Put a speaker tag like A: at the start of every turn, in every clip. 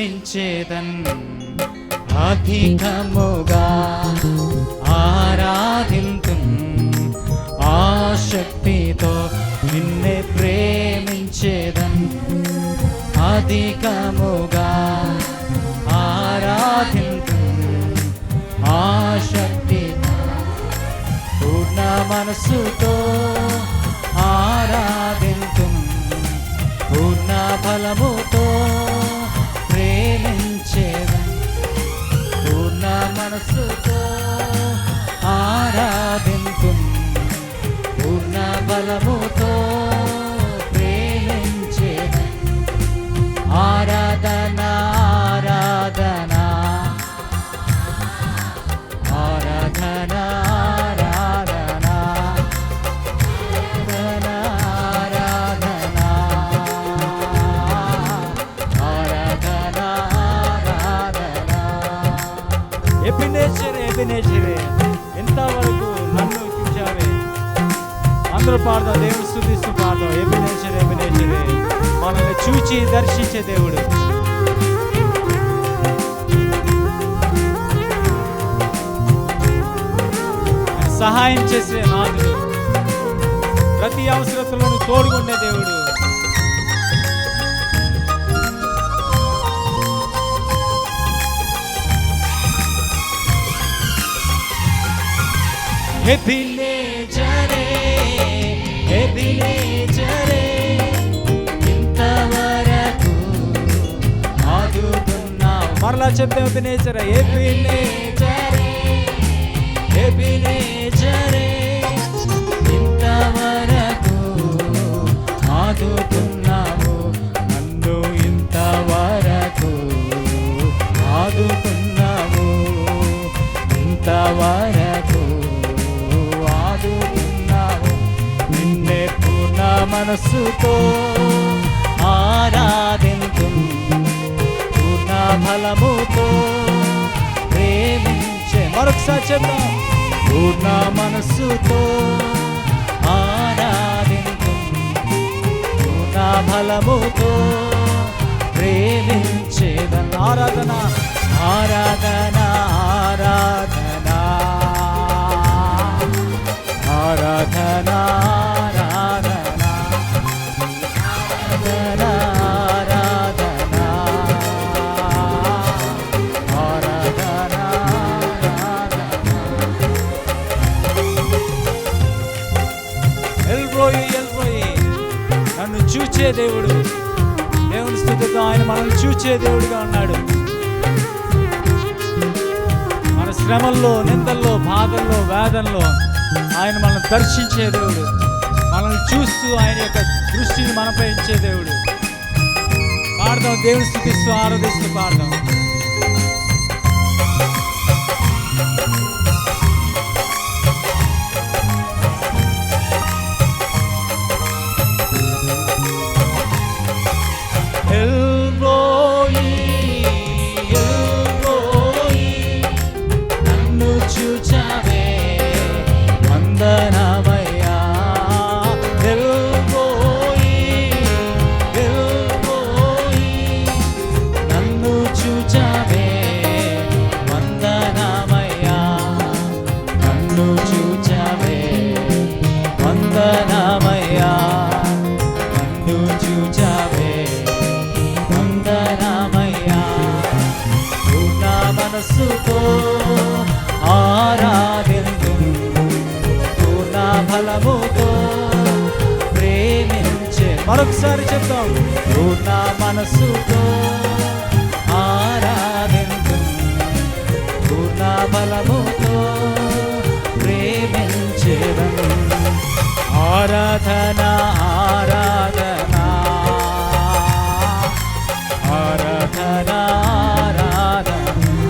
A: సేవించేదన్ అధికముగా ఆరాధింతు ఆశక్తితో నిన్నే ప్రేమించేదన్ అధికముగా ఆరాధింతు ఆశక్తితో పూర్ణ మనసుతో ఆరాధింతు పూర్ణ ఫలముతో 四哥 ఎబినేచరే ఎబినేచరే ఎంతవరకు నన్ను చూచావే అందరూ పాడదాం దేవుడు స్థుతిస్తూ పాడదాం. ఎబినేచరే ఎబినేచరే మనల్ని చూచి దర్శించే దేవుడు. సహాయం చేసే నాదుడు. ప్రతి అవసరతలను తోడుకుండే దేవుడు. ఎబిలేజరే ఎబిలేజరే ఇంతవరకు ఆగుతున్నావు మరలా చెప్తే ఎబినేజరే ఎబినేజరే ఎబినేజరే ఇంతవరకు మనస్సుతో ఆరాధింతు పూర్ణ ఫలముతో ప్రేమించే మరొకసారి చెప్దాం. పూర్ణ మనస్సుతో ఆరాధింతు పూర్ణ ఫలముతో ప్రేమించేదన్న ఆరాధన ఆరాధన ఆరాధన. ఆరాధనా. ఎల్రోయి ఎల్రోయి నన్ను చూచే దేవుడు. దేవుని స్థుతితో ఆయన మనల్ని చూచే దేవుడిగా ఉన్నాడు. మన శ్రమల్లో నిందల్లో బాధల్లో వేదనలో ఆయన మనల్ని దర్శించే దేవుడు. మనల్ని చూస్తూ ఆయన యొక్క దృష్టిని మనపై ఇచ్చే దేవుడు. పాడదాం దేవుని స్థుతిస్తూ ఆరాధిస్తూ పాడదాం. మరొకసారి చెప్తాం పూర్ణ మనస్సుతో ఆరాధించు పూర్ణ బలముతో ప్రేమించేదను. ఆరాధన ఆరాధన. ఆరాధన ఆరాధన.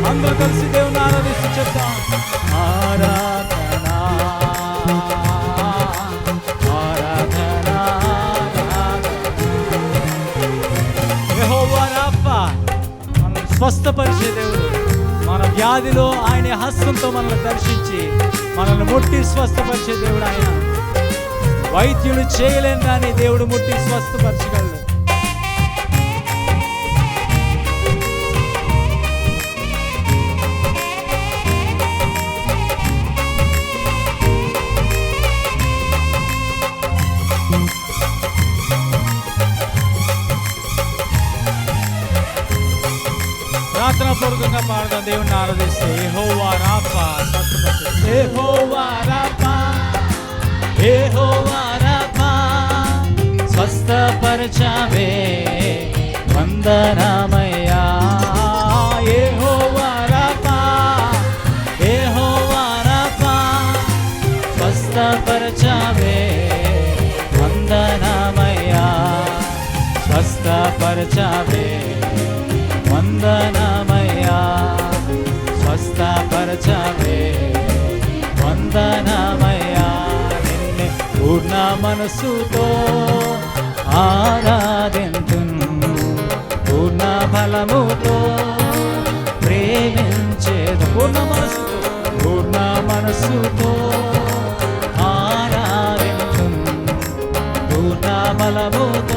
A: అందరూ కలిసి దేవుని ఆరాధిస్తూ చెప్తాం ఆరాధన స్వస్థపరిచే దేవుడు మన వ్యాధిలో ఆయన హస్తంతో మనల్ని దర్శించి మనల్ని ముట్టి స్వస్థపరిచే దేవుడు ఆయన. వైద్యులు చేయలేని దాన్ని దేవుడు ముట్టి స్వస్థపరచగలడు. बुज़ुर्ग का पारदा देव नारद से हो वारा पा सतपत हे हो वारा पा हे हो वारा पा स्वस्थ परचावे वंदना मैया हे हो वारा पा हे हो वारा पा स्वस्थ परचावे वंदना मैया स्वस्थ परचावे స్వస్థపరచవే వందనమయ్యా నిన్నే పూర్ణ మనసుతో ఆరాధింతు పూర్ణ బలముతో ప్రేమించేది పూర్ణ మనసుతో పూర్ణ మనసుతో ఆరాధింతు పూర్ణ బలముతో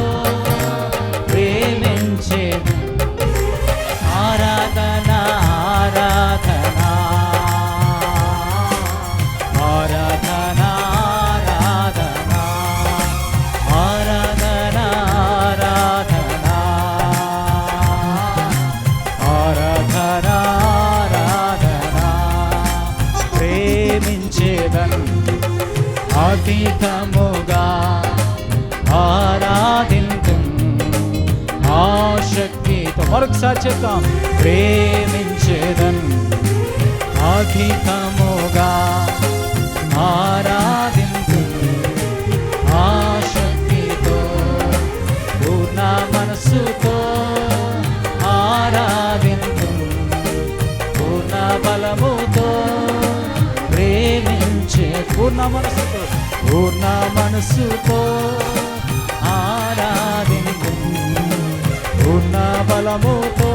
A: అతీతముగా ఆరాధింతు. ఆ శక్తితో మరొకసారి చెప్తాం ప్రేమించేదన్. అతీతముగా ఆరాధింతు. ఆ శక్తితో పూర్ణ మనస్సుతో ఆరాధింతు. పూర్ణ బలముతో ప్రేమించే పూర్ణ మనస్సుతో పూర్ణ మనసుతో ఆరాధించు. పూర్ణ బలముతో